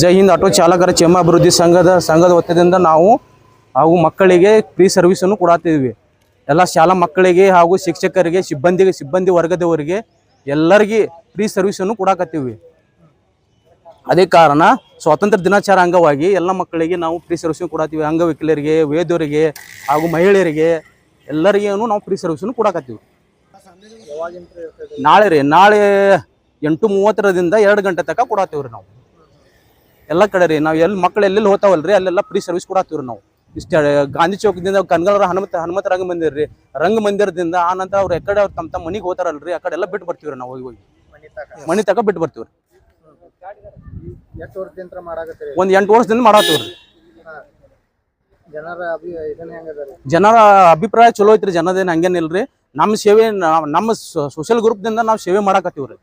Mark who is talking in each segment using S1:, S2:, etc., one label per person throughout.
S1: ಜೈ Hind auto ಚಾಲಕರ ಕ್ಷೇಮ ಅಭಿವೃದ್ಧಿ ಸಂಘದ ಸಂಘದ ಒತ್ತದಿಂದ ನಾವು ಹಾಗೂ ಮಕ್ಕಳಿಗೆ ಫ್ರೀ ಸರ್ವಿಸನ್ನು ಕೊಡಾತಿದ್ವಿ. ಎಲ್ಲ ಶಾಲಾ ಮಕ್ಕಳಿಗೆ ಹಾಗೂ ಶಿಕ್ಷಕರಿಗೆ, ಸಿಬ್ಬಂದಿಗೆ, ಸಿಬ್ಬಂದಿ ವರ್ಗದವರಿಗೆ ಎಲ್ಲರಿಗೆ ಫ್ರೀ ಸರ್ವಿಸನ್ನು ಕೊಡಾಕತ್ತೀವಿ. ಅದೇ ಕಾರಣ ಸ್ವಾತಂತ್ರ್ಯ ದಿನಾಚಾರ ಅಂಗವಾಗಿ ಎಲ್ಲ ಮಕ್ಕಳಿಗೆ ನಾವು ಫ್ರೀ ಸರ್ವಿಸ್ ಕೊಡತ್ತೀವಿ ಅಂಗವಿಕಲರಿಗೆ, ವೇದವರಿಗೆ ಹಾಗೂ ಮಹಿಳೆಯರಿಗೆ ಎಲ್ಲರಿಗೂ ನಾವು ಫ್ರೀ ಸರ್ವಿಸನ್ನು ಕೊಡಕತ್ತೀವಿ. ನಾಳೆ ರೀ, ನಾಳೆ ಎಂಟು ಮೂವತ್ತರದಿಂದ ಎರಡು ಗಂಟೆ ತನಕ ಕೊಡಾತೀವಿ ರೀ ನಾವು. ಎಲ್ಲ ಕಡೆ ರೀ ನಾವು ಎಲ್ಲಿ ಮಕ್ಕಳು ಎಲ್ಲೆಲ್ಲಿ ಹೋಗ್ತಾವಲ್ರಿ ಅಲ್ಲೆಲ್ಲ ಫ್ರೀ ಸರ್ವಿಸ್ ಕೊಡಾತೀವಿ ರೀ ನಾವು. ಇಷ್ಟ ಗಾಂಧಿ ಚೌಕದಿಂದ ಕನಗಲರ ಹನುಮತ ಹನುಮತ ರಂಗ ಮಂದಿರ ರೀ ರಂಗ ಮಂದಿರದಿಂದ ಆ ನಂತರ ಅವ್ರು ಎಕಡೆ ಅವ್ರು ತಮ್ಮ ತಮ್ಮ ಮನೆಗೆ ಹೋಗ್ತಾರಲ್ರಿ ಆ ಕಡೆ ಎಲ್ಲ ಬಿಟ್ಟು ಬರ್ತೀವ್ರಿ ನಾವು ಹೋಗಿ ಹೋಗಿ. ಮನೆ ತಕ ಬಿಟ್ಟು
S2: ಬರ್ತೀವ್ರಿ.
S1: ಒಂದ್ ಎಂಟು ವರ್ಷದಿಂದ ಮಾಡಾತೀವಿ ರೀ
S2: ಜನರ
S1: ಅಭಿಪ್ರಾಯ ಚಲೋ ಐತ್ರಿ ಜನದೇನು ಹಂಗೇನಿಲ್ರಿ ನಮ್ಮ ಸೇವೆ ನಮ್ಮ ಸೋಷಿಯಲ್ ಗ್ರೂಪ್ದಿಂದ ನಾವು ಸೇವೆ ಮಾಡಾಕತ್ತೀವ್ರಿ.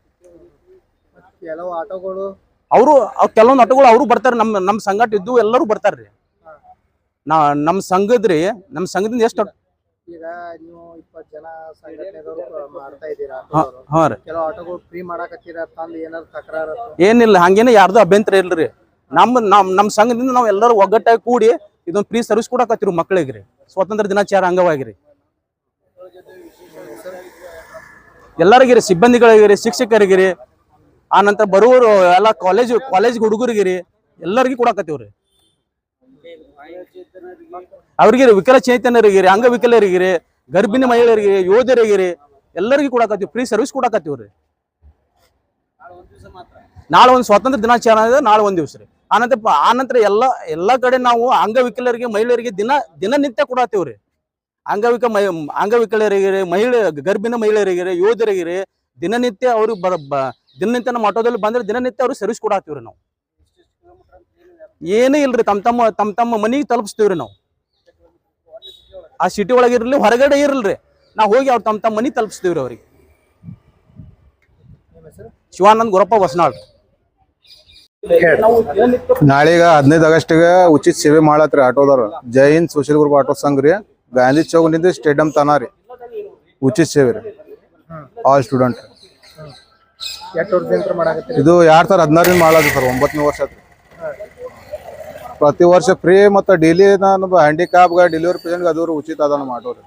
S2: ಕೆಲವು ಆಟೋಗಳು
S1: ಅವರು ಕೆಲವೊಂದು ಆಟೋಗಳು ಅವರು ಬರ್ತಾರೆ ನಮ್ಮ ನಮ್ಮ ಸಂಘಟ ಇದ್ದು ಎಲ್ಲರೂ ಬರ್ತಾರ್ರಿ ನಾ ನಮ್ಮ ಸಂಘದ್ರಿ ನಮ್ಮ ಸಂಘದಿಂದ ಎಷ್ಟು
S2: ಈಗ ನೀವು ಇಪ್ಪತ್ತು ಜನ ಸಂಘಟನೆದವರು ಮಾಡ್ತಾ ಇದ್ದೀರಾ
S1: ಹಾ ರೀ.
S2: ಕೆಲವು ಆಟೋಗಳು ಫ್ರೀ ಮಾಡಾಕತ್ತೀರ ತಂದು ಏನಾದ್ರು ತಕರಾರು
S1: ಏನಿಲ್ಲ ಹಂಗೇನೆ ಯಾರ್ದು ಅಭ್ಯಂತರ ಇಲ್ರಿ ನಮ್ಮ ನಮ್ಮ ನಮ್ಮ ಸಂಘದಿಂದ ನಾವು ಎಲ್ಲರೂ ಒಗ್ಗಟ್ಟಾಗಿ ಕೂಡಿ ಇದೊಂದು ಫ್ರೀ ಸರ್ವಿಸ್ ಕೊಡಕತ್ತೀವಿ ಮಕ್ಕಳಿಗೆ ರೀ. ಸ್ವಾತಂತ್ರ್ಯ ದಿನಾಚಾರ ಅಂಗವಾಗಿ ರೀ. ಸಿಬ್ಬಂದಿಗಳಿಗಿರಿ ರೀ ಸಿಬ್ಬಂದಿಗಳಿಗೆ ರೀ ಶಿಕ್ಷಕರಿಗೆ ರೀ ಆ ನಂತರ ಬರುವವರು ಎಲ್ಲ ಕಾಲೇಜ್ ಕಾಲೇಜ್ ಹುಡುಗರಿಗೆ ರೀ ಎಲ್ಲರಿಗೂ ಕೊಡಕತ್ತೀವಿ ರೀ ಅವ್ರಿಗೆ ರೀ ವಿಕಲಚೇತನರಿಗೆ ರೀ ಅಂಗವಿಕಲರಿಗೆ ರೀ ಗರ್ಭಿಣಿ ಮಹಿಳೆಯರಿಗೆ ಯೋಧರಿಗೆ ರೀ ಎಲ್ಲರಿಗೂ ಕೊಡಾಕತ್ತೀವಿ ಫ್ರೀ ಸರ್ವಿಸ್ ಕೊಡಕತ್ತೀವಿ ರೀ ನಾಳೆ ಒಂದು ಸ್ವಾತಂತ್ರ್ಯ ದಿನಾಚರಣೆ ನಾಳೆ ಒಂದು ದಿವಸ ರೀ. ಆನಂತರ ಆನಂತರ ಎಲ್ಲ, ಎಲ್ಲಾ ಕಡೆ ನಾವು ಅಂಗವಿಕಲರಿಗೆ, ಮಹಿಳೆಯರಿಗೆ ದಿನ, ದಿನನಿತ್ಯ ಕೊಡತ್ತೀವಿ ರೀ ಅಂಗವಿಕ ಮೈ ಅಂಗವಿಕಲರಿಗೆ ಮಹಿಳೆ, ಗರ್ಭಿಣಿ ಮಹಿಳೆಯರಿಗೆ ಯೋಧರಿಗೆ ದಿನನಿತ್ಯ ಅವ್ರಿಗೆ ಬರ ದಿನನಿತ್ಯ ನಮ್ಮ ಆಟೋದಲ್ಲಿ ಬಂದ್ರೆ ದಿನನಿತ್ಯ ಅವ್ರಿಗೆ ಸರ್ವಿಸ್ ಕೊಡಾತೀವಿ ನಾವು. ಏನೂ ಇಲ್ರಿ ತಮ್ಮ ತಮ್ಮ ತಮ್ಮ ತಮ್ಮ ಮನೆಗೆ ತಲುಪಿಸ್ತೀವ್ರಿ ನಾವು. ಆ ಸಿಟಿ ಒಳಗೆ ಇರಲಿ, ಹೊರಗಡೆ ಇರಲ್ರಿ. ನಾವು ಹೋಗಿ ಅವ್ರು ತಮ್ಮ ತಮ್ಮ ಮನೆಗೆ ತಲುಪಿಸ್ತೀವ್ರಿ ಅವ್ರಿಗೆ. ಶಿವಾನಂದ್ ಗುರಪ್ಪ ಹೊಸನಾಳ್.
S3: ನಾಳೆಗ ಹದಿನೈದು ಆಗಸ್ಟ್ಗೆ ಉಚಿತ ಸೇವೆ ಮಾಡತ್ರಿ ಆಟೋದವ್ರು. Jai Hind social group auto ಸಂಘ ರೀ. ಗಾಂಧಿ ಚೌಕ್ನಿಂದ ಸ್ಟೇಡಿಯಂ ತನ ರೀ. ಉಚಿತ ಸೇವೆ ರೀ. ಆಲ್ ಸ್ಟೂಡೆಂಟ್
S2: ಎಷ್ಟು ವರ್ಷದಿಂದ ಮಾಡಾಕತ್ತೀರಿ?
S3: ಇದು ಎರಡ್ ಸಾವಿರ ಹದಿನಾರಿಂದ ಮಾಡತ್ರಿ ಸರ್ ಒಂಬತ್ತನೇ ವರ್ಷ ಪ್ರತಿ ವರ್ಷ ಫ್ರೀ ಮತ್ತು ಡೈಲಿ ನಾನು ಹ್ಯಾಂಡಿಕ್ಯಾಪ್ಗೆ ಡೆಲಿವರಿ ಪೇಷಂಟ್ಗೆ ಅದು ಉಚಿತ ಅದನ್ನು ಮಾಡೋರು.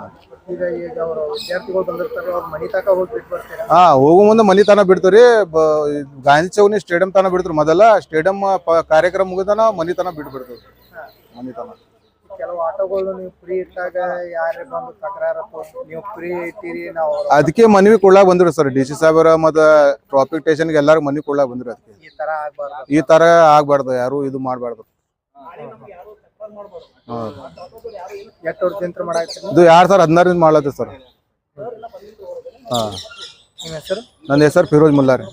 S3: ಆಟೋ ರೀ
S2: ಈಗ ಈಗ ಅವರು ವಿದ್ಯಾರ್ಥಿಗಳು ಬಂದಿರ್ತಾರೆ ಅವ್ರ ಮನಿ ತಕ ಹೋಗಿ ಬಿಟ್ಟು ಬರ್ತೀರಾ?
S3: ಹಾ ಹೋಗೋ ಮುಂದೆ ಮನಿ ತನ ಬಿಡ್ತೀವ್ರಿ. ಗಾಂಧಿ ಚೌಕ್ನಿ ಸ್ಟೇಡಿಯಂ ತನ ಬಿಡ್ತೀರಿ ಮೊದಲ. ಸ್ಟೇಡಿಯಂ ಕಾರ್ಯಕ್ರಮ ಮುಗಿದನ ಮನಿ ತನ ಬಿಟ್ಟು ಬಿಡ್ತೀವಿ ಮನಿ ತನ
S2: ಕೆಲವು ಆಟೋಗಳು ನೀವು ಫ್ರೀ ಇಟ್ಟಾಗ ಯಾರೇ ಬಂದು ತಕರಾರು ನೀವು ಫ್ರೀ ಇಟ್ಟಿರಿ ನಾವು
S3: ಅದಕ್ಕೆ ಮನವಿ ಕೊಡ್ಲಾಕ್ ಬಂದ್ರು ಸರ್. ಡಿ ಸಿ ಸಾಹೇಬರ ಮತ್ತ ಟ್ರಾಫಿಕ್ ಸ್ಟೇಷನ್ಗೆ ಎಲ್ಲಾರು ಮನವಿ ಕೊಡ್ಲಾಕ್ ಬಂದ್ರು ಅದಕ್ಕೆ.
S2: ಈ ತರ ಆಗ್ಬಾರ್ದು.
S3: ಈ ತರ ಆಗ್ಬಾರ್ದು ಯಾರು ಇದು ಮಾಡ್ಬಾರ್ದು.
S2: ಎಷ್ಟು ವರ್ಷದಿಂದ ಮಾಡಾಕತ್ತೀರಿ
S3: ಇದು ಯಾರು ಸರ್ ಹದಿನಾರರಿಂದ ಮಾಡ್ಲತ್ತ ಸರ್. ಹಾ.
S2: ನಿಮ್ಮ ಹೆಸರು?
S3: ನನ್ನ ಹೆಸರು ಫಿರೋಜ್ ಮುಲ್ಲಾ ರೀ